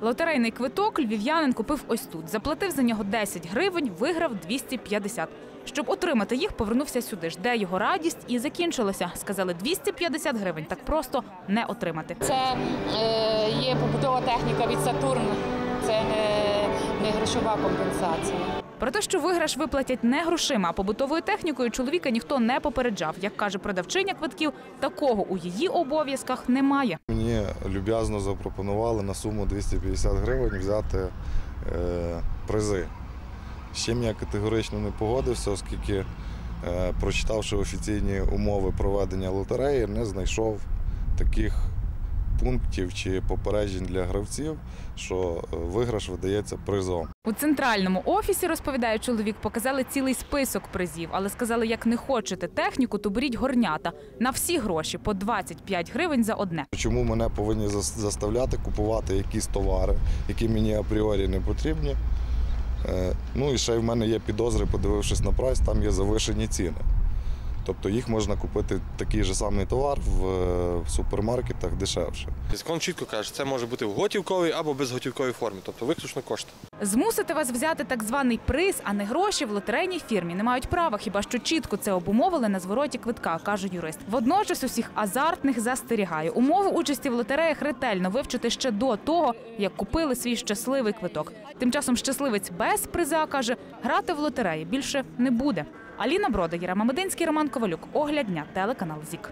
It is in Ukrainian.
Лотерейний квиток львів'янин купив ось тут. Заплатив за нього 10 гривень, виграв 250. Щоб отримати їх, повернувся сюди ж, де його радість і закінчилася. Сказали, 250 гривень так просто не отримати. Це е, є побутова техніка від Сатурн. Це не, не грошова компенсація. Про те, що виграш виплатять не грошима, а побутовою технікою, чоловіка ніхто не попереджав. Як каже продавчиня квитків, такого у її обов'язках немає. Мені люб'язно запропонували на суму 250 гривень взяти е, призи. З чим я категорично не погодився, оскільки, е, прочитавши офіційні умови проведення лотереї, не знайшов таких пунктів чи попереджень для гравців, що е, виграш видається призом. У центральному офісі, розповідає чоловік, показали цілий список призів, але сказали, як не хочете техніку, то беріть горнята на всі гроші по 25 гривень за одне. Чому мене повинні зас- заставляти купувати якісь товари, які мені апріорі не потрібні? Е, Ну і ще в мене є підозри, подивившись на прайс, там є завишені ціни. Тобто їх можна купити такий же самий товар в, е, в супермаркетах дешевше. Закон чітко каже, це може бути в готівковій або безготівковій формі, тобто виключно кошти. Змусити вас взяти так званий приз, а не гроші в лотерейній фірмі не мають права, хіба що чітко це обумовили на звороті квитка, каже юрист. Водночас усіх азартних застерігає. Умови участі в лотереях ретельно вивчити ще до того, як купили свій щасливий квиток. Тим часом щасливець без приза каже, грати в лотереї більше не буде. Аліна Брода, Єрема Мединський, Роман Ковалюк. Огляд дня, телеканал ЗІК.